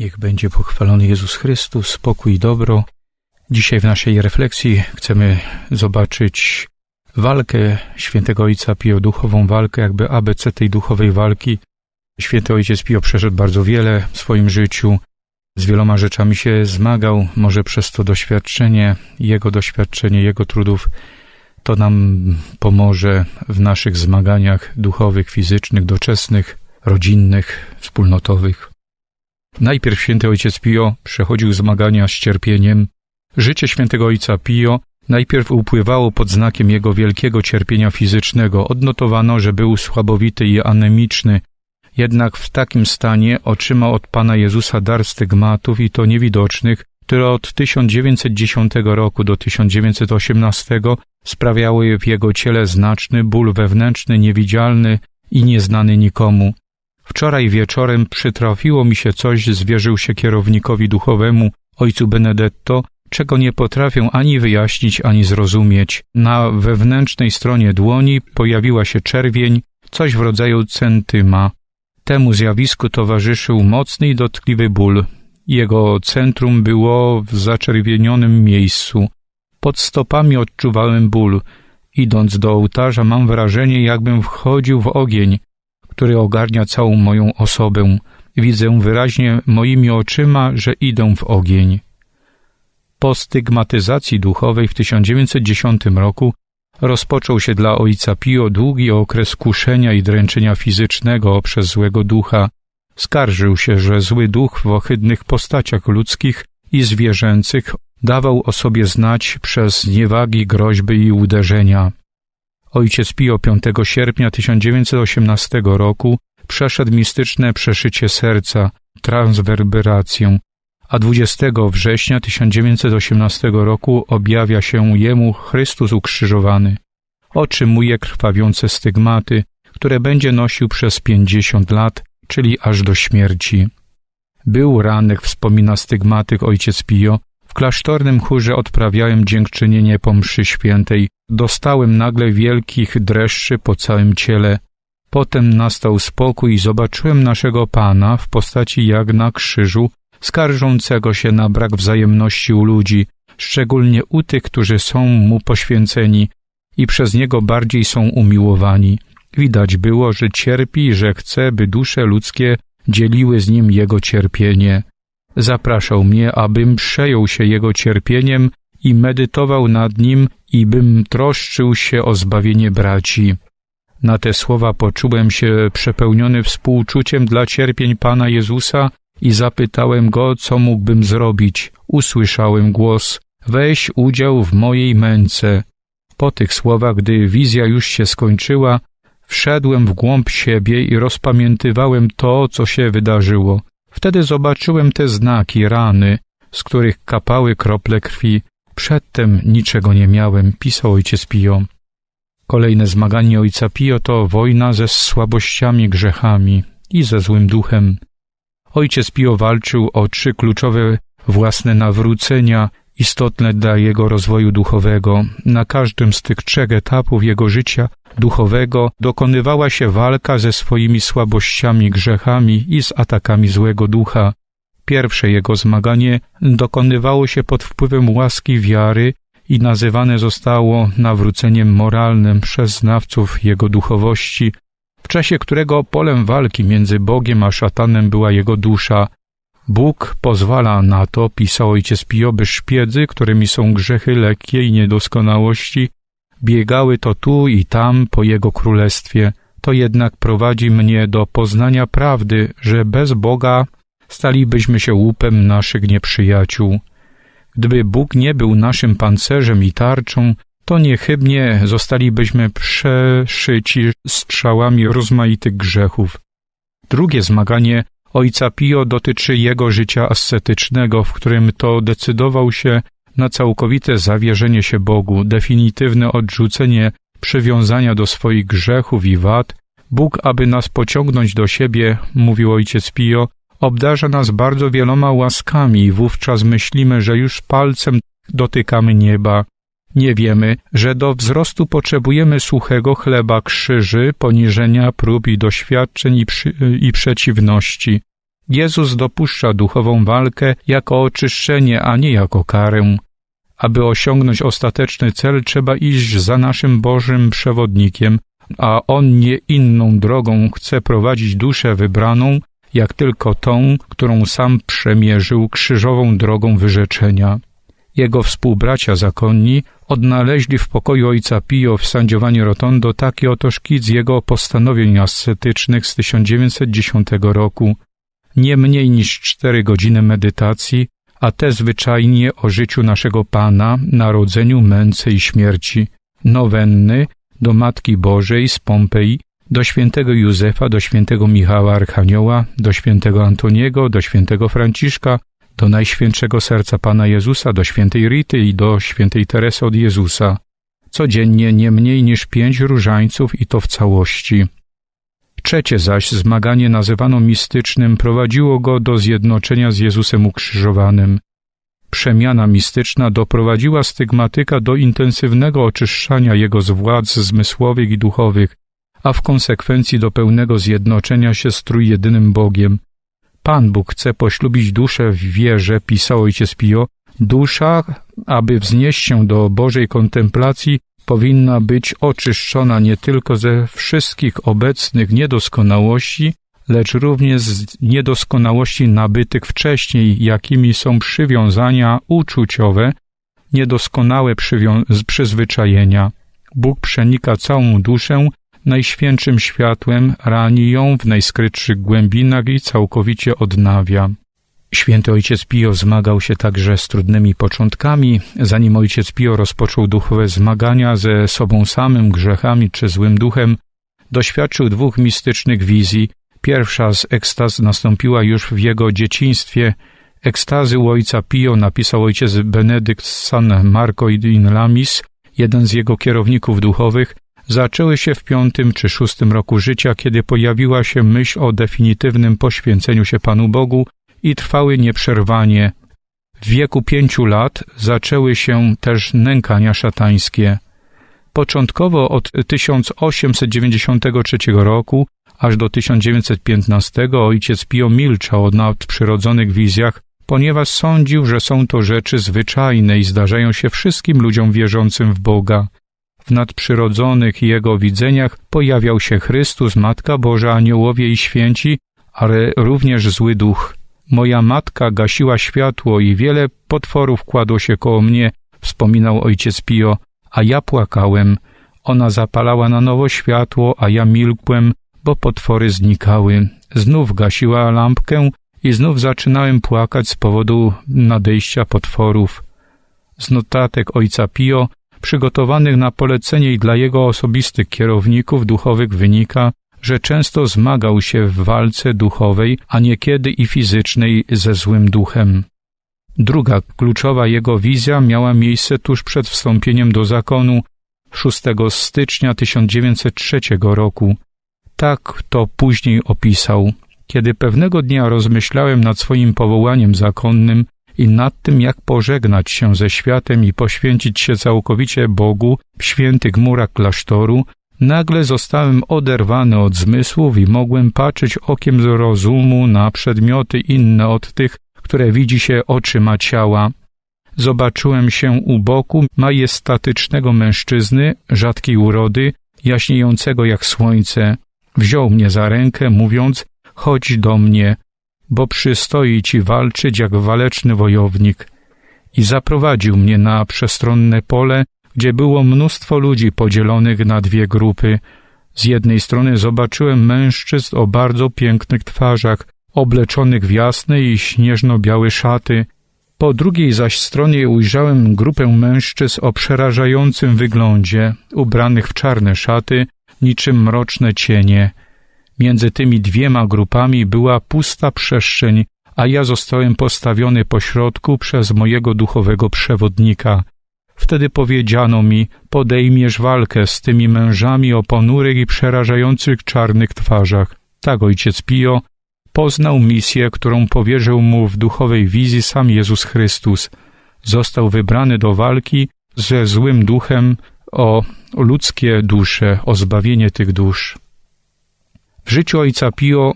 Niech będzie pochwalony Jezus Chrystus, spokój i dobro. Dzisiaj w naszej refleksji chcemy zobaczyć walkę świętego Ojca Pio, duchową walkę, jakby ABC tej duchowej walki. Święty Ojciec Pio przeszedł bardzo wiele w swoim życiu, z wieloma rzeczami się zmagał, może przez to doświadczenie, jego doświadczenie, jego trudów, to nam pomoże w naszych zmaganiach duchowych, fizycznych, doczesnych, rodzinnych, wspólnotowych. Najpierw święty ojciec Pio przechodził zmagania z cierpieniem. Życie świętego ojca Pio najpierw upływało pod znakiem jego wielkiego cierpienia fizycznego. Odnotowano, że był słabowity i anemiczny, jednak w takim stanie otrzymał od Pana Jezusa dar stygmatów i to niewidocznych, które od 1910 roku do 1918 sprawiały w jego ciele znaczny ból wewnętrzny, niewidzialny i nieznany nikomu. Wczoraj wieczorem przytrafiło mi się coś, zwierzył się kierownikowi duchowemu, ojcu Benedetto, czego nie potrafię ani wyjaśnić, ani zrozumieć. Na wewnętrznej stronie dłoni pojawiła się czerwień, coś w rodzaju centyma. Temu zjawisku towarzyszył mocny i dotkliwy ból. Jego centrum było w zaczerwienionym miejscu. Pod stopami odczuwałem ból. Idąc do ołtarza mam wrażenie, jakbym wchodził w ogień, który ogarnia całą moją osobę. Widzę wyraźnie moimi oczyma, że idę w ogień. Po stygmatyzacji duchowej w 1910 roku rozpoczął się dla ojca Pio długi okres kuszenia i dręczenia fizycznego przez złego ducha. Skarżył się, że zły duch w ohydnych postaciach ludzkich i zwierzęcych dawał o sobie znać przez niewagi, groźby i uderzenia. Ojciec Pio 5 sierpnia 1918 roku przeszedł mistyczne przeszycie serca, transwerberację, a 20 września 1918 roku objawia się jemu Chrystus ukrzyżowany. Otrzymuje krwawiące stygmaty, które będzie nosił przez pięćdziesiąt lat, czyli aż do śmierci. Był ranek, wspomina stygmatyk ojciec Pio, w klasztornym chórze odprawiałem dziękczynienie po mszy świętej. Dostałem nagle wielkich dreszczy po całym ciele. Potem nastał spokój i zobaczyłem naszego Pana w postaci jak na krzyżu, skarżącego się na brak wzajemności u ludzi, szczególnie u tych, którzy są mu poświęceni i przez niego bardziej są umiłowani. Widać było, że cierpi i że chce, by dusze ludzkie dzieliły z nim jego cierpienie. Zapraszał mnie, abym przejął się jego cierpieniem i medytował nad nim i bym troszczył się o zbawienie braci. Na te słowa poczułem się przepełniony współczuciem dla cierpień Pana Jezusa i zapytałem go, co mógłbym zrobić. Usłyszałem głos: Weź udział w mojej męce. Po tych słowach, gdy wizja już się skończyła, wszedłem w głąb siebie i rozpamiętywałem to, co się wydarzyło. Wtedy zobaczyłem te znaki, rany, z których kapały krople krwi. Przedtem niczego nie miałem, pisał ojciec Pio. Kolejne zmaganie ojca Pio to wojna ze słabościami, grzechami i ze złym duchem. Ojciec Pio walczył o trzy kluczowe własne nawrócenia, istotne dla jego rozwoju duchowego. Na każdym z tych trzech etapów jego życia duchowego dokonywała się walka ze swoimi słabościami, grzechami i z atakami złego ducha. Pierwsze jego zmaganie dokonywało się pod wpływem łaski wiary i nazywane zostało nawróceniem moralnym przez znawców jego duchowości, w czasie którego polem walki między Bogiem a szatanem była jego dusza. Bóg pozwala na to, pisał ojciec Pio, by szpiedzy, którymi są grzechy lekkie i niedoskonałości, biegały to tu i tam po Jego królestwie. To jednak prowadzi mnie do poznania prawdy, że bez Boga stalibyśmy się łupem naszych nieprzyjaciół. Gdyby Bóg nie był naszym pancerzem i tarczą, to niechybnie zostalibyśmy przeszyci strzałami rozmaitych grzechów. Drugie zmaganie ojca Pio dotyczy jego życia ascetycznego, w którym to decydował się na całkowite zawierzenie się Bogu, definitywne odrzucenie przywiązania do swoich grzechów i wad, Bóg, aby nas pociągnąć do siebie, mówił ojciec Pio, obdarza nas bardzo wieloma łaskami wówczas myślimy, że już palcem dotykamy nieba. Nie wiemy, że do wzrostu potrzebujemy suchego chleba krzyży, poniżenia, prób i doświadczeń i, przy, i przeciwności. Jezus dopuszcza duchową walkę jako oczyszczenie, a nie jako karę. Aby osiągnąć ostateczny cel, trzeba iść za naszym Bożym przewodnikiem, a On nie inną drogą chce prowadzić duszę wybraną, jak tylko tą, którą sam przemierzył krzyżową drogą wyrzeczenia. Jego współbracia zakonni odnaleźli w pokoju ojca Pio w Sandziowaniu Rotondo taki oto szkic jego postanowień ascetycznych z 1910 roku. Nie mniej niż cztery godziny medytacji, a te zwyczajnie o życiu naszego Pana, narodzeniu, męce i śmierci. Nowenny do Matki Bożej z Pompei, do świętego Józefa, do świętego Michała Archanioła, do świętego Antoniego, do świętego Franciszka, do Najświętszego Serca Pana Jezusa, do świętej Rity i do świętej Teresy od Jezusa. Codziennie nie mniej niż pięć różańców i to w całości. Trzecie zaś zmaganie nazywano mistycznym prowadziło go do zjednoczenia z Jezusem ukrzyżowanym. Przemiana mistyczna doprowadziła stygmatyka do intensywnego oczyszczania jego z władz zmysłowych i duchowych, a w konsekwencji do pełnego zjednoczenia się z trójjedynym Bogiem. Pan Bóg chce poślubić duszę w wierze, pisał ojciec Pio. Dusza, aby wznieść się do Bożej kontemplacji, powinna być oczyszczona nie tylko ze wszystkich obecnych niedoskonałości, lecz również z niedoskonałości nabytych wcześniej, jakimi są przywiązania uczuciowe, niedoskonałe przyzwyczajenia. Bóg przenika całą duszę najświętszym światłem, rani ją w najskrytszych głębinach i całkowicie odnawia. Święty ojciec Pio zmagał się także z trudnymi początkami, zanim ojciec Pio rozpoczął duchowe zmagania ze sobą samym, grzechami czy złym duchem, doświadczył dwóch mistycznych wizji. Pierwsza z ekstaz nastąpiła już w jego dzieciństwie. Ekstazy u ojca Pio napisał ojciec Benedykt San Marco in Lamis, jeden z jego kierowników duchowych, zaczęły się w piątym czy szóstym roku życia, kiedy pojawiła się myśl o definitywnym poświęceniu się Panu Bogu i trwały nieprzerwanie. W wieku pięciu lat zaczęły się też nękania szatańskie. Początkowo od 1893 roku aż do 1915 ojciec Pio milczał o nadprzyrodzonych wizjach, ponieważ sądził, że są to rzeczy zwyczajne i zdarzają się wszystkim ludziom wierzącym w Boga. W nadprzyrodzonych jego widzeniach pojawiał się Chrystus, Matka Boża, aniołowie i święci, ale również zły duch. Moja matka gasiła światło i wiele potworów kładło się koło mnie, wspominał ojciec Pio, a ja płakałem. Ona zapalała na nowo światło, a ja milkłem, bo potwory znikały. Znów gasiła lampkę i znów zaczynałem płakać z powodu nadejścia potworów. Z notatek ojca Pio, przygotowanych na polecenie i dla jego osobistych kierowników duchowych wynika, że często zmagał się w walce duchowej, a niekiedy i fizycznej ze złym duchem. Druga kluczowa jego wizja miała miejsce tuż przed wstąpieniem do zakonu 6 stycznia 1903 roku. Tak to później opisał. Kiedy pewnego dnia rozmyślałem nad swoim powołaniem zakonnym i nad tym, jak pożegnać się ze światem i poświęcić się całkowicie Bogu w świętych murach klasztoru, Nagle zostałem oderwany od zmysłów i mogłem patrzeć okiem z rozumu na przedmioty inne od tych, które widzi się oczyma ciała. Zobaczyłem się u boku majestatycznego mężczyzny, rzadkiej urody, jaśniejącego jak słońce. Wziął mnie za rękę, mówiąc, chodź do mnie, bo przystoi ci walczyć jak waleczny wojownik. I zaprowadził mnie na przestronne pole, gdzie było mnóstwo ludzi podzielonych na dwie grupy. Z jednej strony zobaczyłem mężczyzn o bardzo pięknych twarzach, obleczonych w jasne i śnieżno-białe szaty. Po drugiej zaś stronie ujrzałem grupę mężczyzn o przerażającym wyglądzie, ubranych w czarne szaty, niczym mroczne cienie. Między tymi dwiema grupami była pusta przestrzeń, a ja zostałem postawiony pośrodku przez mojego duchowego przewodnika – Wtedy powiedziano mi, podejmiesz walkę z tymi mężami o ponurych i przerażających czarnych twarzach. Tak ojciec Pio poznał misję, którą powierzył mu w duchowej wizji sam Jezus Chrystus. Został wybrany do walki ze złym duchem o ludzkie dusze, o zbawienie tych dusz. W życiu ojca Pio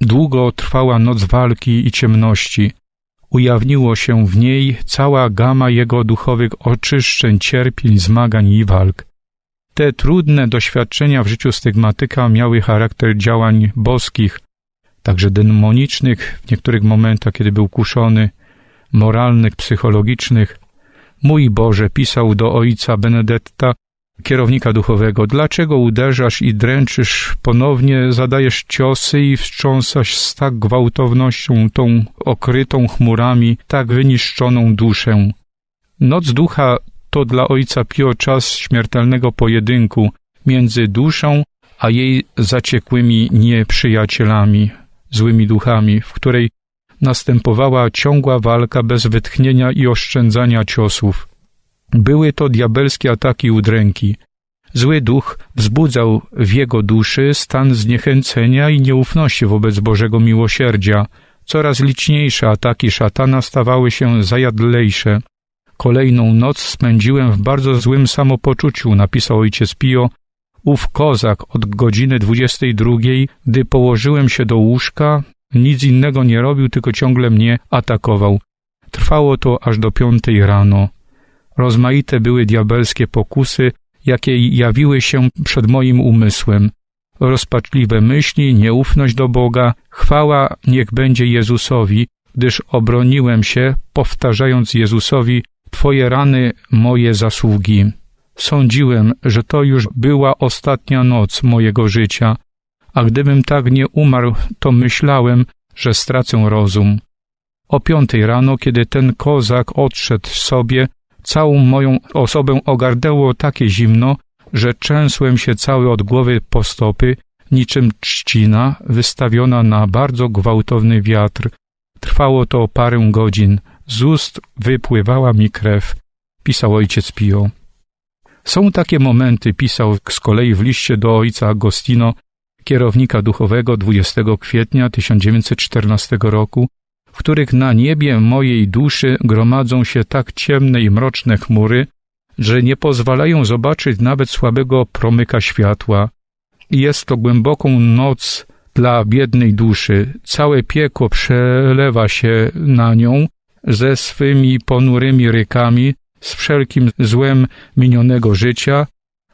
Długo trwała noc walki i ciemności. Ujawniło się w niej cała gama jego duchowych oczyszczeń, cierpień, zmagań i walk. Te trudne doświadczenia w życiu stygmatyka miały charakter działań boskich, także demonicznych w niektórych momentach, kiedy był kuszony, moralnych, psychologicznych. Mój Boże, pisał do ojca Benedetta, kierownika duchowego, dlaczego uderzasz i dręczysz, ponownie zadajesz ciosy i wstrząsasz z tak gwałtownością tą okrytą chmurami, tak wyniszczoną duszę. Noc ducha to dla ojca Pio czas śmiertelnego pojedynku między duszą a jej zaciekłymi nieprzyjacielami, złymi duchami, w której następowała ciągła walka bez wytchnienia i oszczędzania ciosów. Były to diabelskie ataki udręki. Zły duch wzbudzał w jego duszy stan zniechęcenia i nieufności wobec Bożego miłosierdzia. Coraz liczniejsze ataki szatana stawały się zajadlejsze. Kolejną noc spędziłem w bardzo złym samopoczuciu, napisał ojciec Pio. Ów kozak od godziny dwudziestej drugiej, gdy położyłem się do łóżka, nic innego nie robił, tylko ciągle mnie atakował. Trwało to aż do piątej rano. Rozmaite były diabelskie pokusy, jakie jawiły się przed moim umysłem. Rozpaczliwe myśli, nieufność do Boga, chwała niech będzie Jezusowi, gdyż obroniłem się, powtarzając Jezusowi, Twoje rany, moje zasługi. Sądziłem, że to już była ostatnia noc mojego życia, a gdybym tak nie umarł, to myślałem, że stracę rozum. O piątej rano, kiedy ten kozak odszedł sobie, całą moją osobę ogarnęło takie zimno, że trzęsłem się cały od głowy po stopy, niczym trzcina wystawiona na bardzo gwałtowny wiatr. Trwało to parę godzin. Z ust wypływała mi krew, pisał ojciec Pio. Są takie momenty, pisał z kolei w liście do ojca Agostino, kierownika duchowego 20 kwietnia 1914 roku, w których na niebie mojej duszy gromadzą się tak ciemne i mroczne chmury, że nie pozwalają zobaczyć nawet słabego promyka światła. Jest to głęboką noc dla biednej duszy. Całe piekło przelewa się na nią ze swymi ponurymi rykami, z wszelkim złem minionego życia,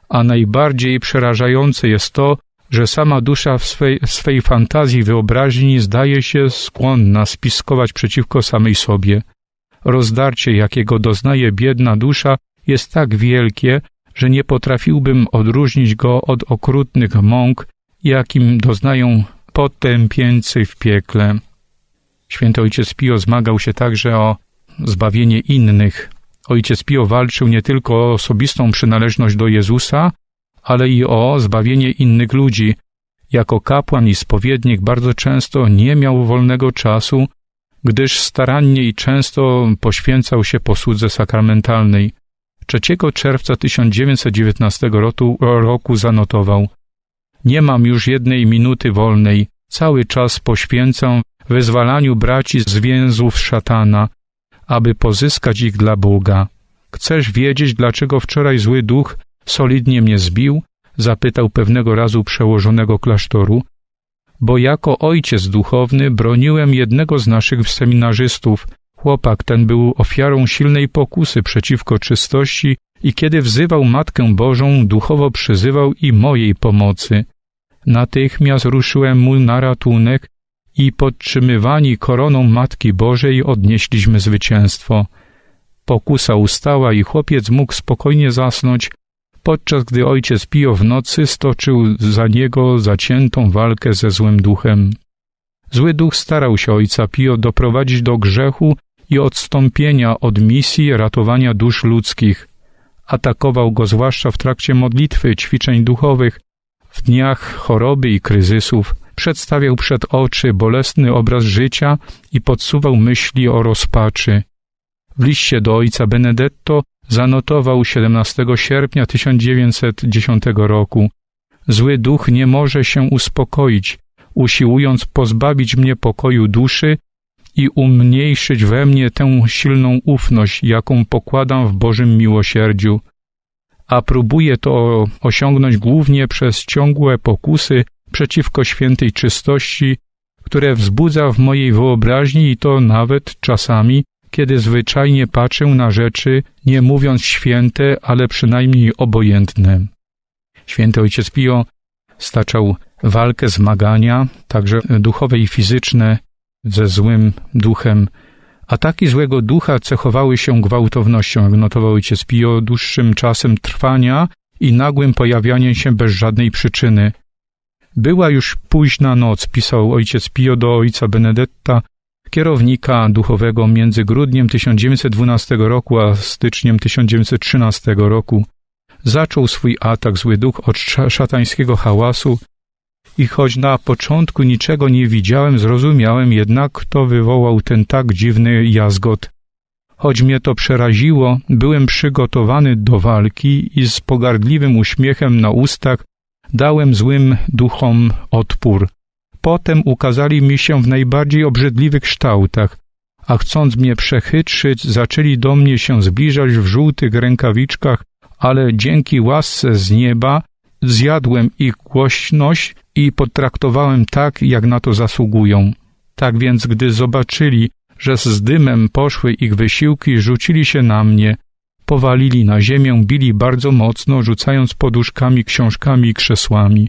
a najbardziej przerażające jest to, że sama dusza w swej, swej fantazji wyobraźni zdaje się skłonna spiskować przeciwko samej sobie. Rozdarcie, jakiego doznaje biedna dusza, jest tak wielkie, że nie potrafiłbym odróżnić go od okrutnych mąk, jakim doznają potępieńcy w piekle. Święty ojciec Pio zmagał się także o zbawienie innych. Ojciec Pio walczył nie tylko o osobistą przynależność do Jezusa, ale i o zbawienie innych ludzi. Jako kapłan i spowiednik bardzo często nie miał wolnego czasu, gdyż starannie i często poświęcał się posłudze sakramentalnej. 3 czerwca 1919 roku, roku zanotował Nie mam już jednej minuty wolnej, cały czas poświęcam wyzwalaniu braci z więzów szatana, aby pozyskać ich dla Boga. Chcesz wiedzieć, dlaczego wczoraj zły duch solidnie mnie zbił? Zapytał pewnego razu przełożonego klasztoru, bo jako ojciec duchowny broniłem jednego z naszych seminarzystów. Chłopak ten był ofiarą silnej pokusy przeciwko czystości i kiedy wzywał Matkę Bożą, duchowo przyzywał i mojej pomocy. Natychmiast ruszyłem mu na ratunek i podtrzymywani koroną Matki Bożej odnieśliśmy zwycięstwo. Pokusa ustała i chłopiec mógł spokojnie zasnąć, podczas gdy ojciec Pio w nocy stoczył za niego zaciętą walkę ze złym duchem. Zły duch starał się ojca Pio doprowadzić do grzechu i odstąpienia od misji ratowania dusz ludzkich. Atakował go zwłaszcza w trakcie modlitwy, ćwiczeń duchowych, w dniach choroby i kryzysów. Przedstawiał przed oczy bolesny obraz życia i podsuwał myśli o rozpaczy. W liście do ojca Benedetto zanotował 17 sierpnia 1910 roku. Zły duch nie może się uspokoić, usiłując pozbawić mnie pokoju duszy i umniejszyć we mnie tę silną ufność, jaką pokładam w Bożym miłosierdziu. A próbuje to osiągnąć głównie przez ciągłe pokusy przeciwko świętej czystości które wzbudza w mojej wyobraźni i to nawet czasami, kiedy zwyczajnie patrzę na rzeczy, nie mówiąc święte, ale przynajmniej obojętne. Święty Ojciec Pio staczał walkę, zmagania, także duchowe i fizyczne, ze złym duchem. Ataki złego ducha cechowały się gwałtownością, jak notował ojciec Pio, dłuższym czasem trwania i nagłym pojawianiem się bez żadnej przyczyny. Była już późna noc, pisał ojciec Pio do ojca Benedetta, kierownika duchowego między grudniem 1912 roku a styczniem 1913 roku. Zaczął swój atak zły duch od szatańskiego hałasu i choć na początku niczego nie widziałem, zrozumiałem jednak, kto wywołał ten tak dziwny jazgot. Choć mnie to przeraziło, byłem przygotowany do walki i z pogardliwym uśmiechem na ustach dałem złym duchom odpór. Potem ukazali mi się w najbardziej obrzydliwych kształtach, a chcąc mnie przechytrzyć, zaczęli do mnie się zbliżać w żółtych rękawiczkach, ale dzięki łasce z nieba zjadłem ich głośność i potraktowałem tak, jak na to zasługują. Tak więc, gdy zobaczyli, że z dymem poszły ich wysiłki, rzucili się na mnie, powalili na ziemię, bili bardzo mocno, rzucając poduszkami, książkami i krzesłami,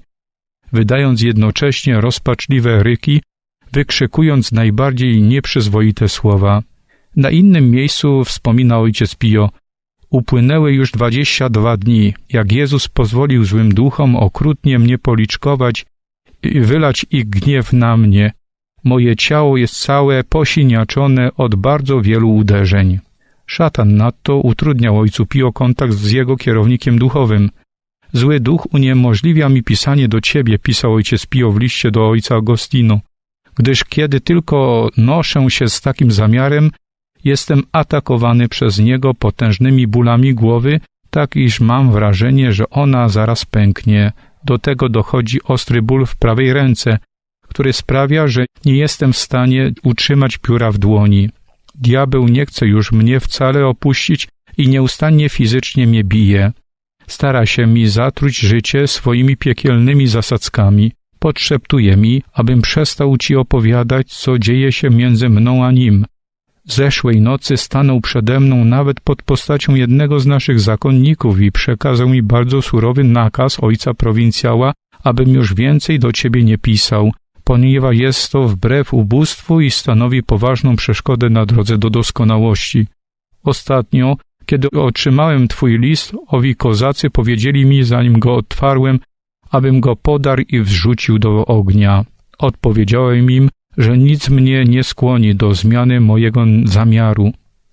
wydając jednocześnie rozpaczliwe ryki, wykrzykując najbardziej nieprzyzwoite słowa. Na innym miejscu wspomina ojciec Pio, Upłynęły już dwadzieścia dwa dni, jak Jezus pozwolił złym duchom okrutnie mnie policzkować i wylać ich gniew na mnie. Moje ciało jest całe posiniaczone od bardzo wielu uderzeń. Szatan nadto utrudniał ojcu Pio kontakt z jego kierownikiem duchowym. Zły duch uniemożliwia mi pisanie do ciebie, pisał ojciec Pio w liście do ojca Agostino, gdyż kiedy tylko noszę się z takim zamiarem, jestem atakowany przez niego potężnymi bólami głowy, tak iż mam wrażenie, że ona zaraz pęknie. Do tego dochodzi ostry ból w prawej ręce, który sprawia, że nie jestem w stanie utrzymać pióra w dłoni. Diabeł nie chce już mnie wcale opuścić i nieustannie fizycznie mnie bije. Stara się mi zatruć życie swoimi piekielnymi zasadzkami. Podszeptuje mi, abym przestał ci opowiadać, co dzieje się między mną a nim. Zeszłej nocy stanął przede mną nawet pod postacią jednego z naszych zakonników i przekazał mi bardzo surowy nakaz ojca prowincjała, abym już więcej do ciebie nie pisał, ponieważ jest to wbrew ubóstwu i stanowi poważną przeszkodę na drodze do doskonałości. Ostatnio, kiedy otrzymałem twój list, owi kozacy powiedzieli mi, zanim go otwarłem, abym go podarł i wrzucił do ognia. Odpowiedziałem im, że nic mnie nie skłoni do zmiany mojego zamiaru.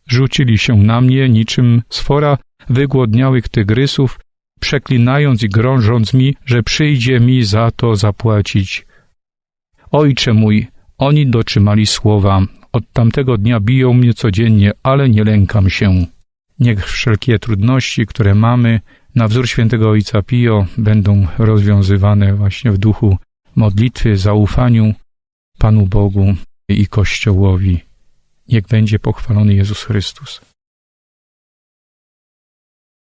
Rzucili się na mnie niczym sfora wygłodniałych tygrysów, przeklinając i grążąc mi, że przyjdzie mi za to zapłacić. Ojcze mój, oni dotrzymali słowa. Od tamtego dnia biją mnie codziennie, ale nie lękam się. Niech wszelkie trudności, które mamy, na wzór świętego Ojca Pio, będą rozwiązywane właśnie w duchu modlitwy, zaufaniu, Panu Bogu i Kościołowi. Niech będzie pochwalony Jezus Chrystus.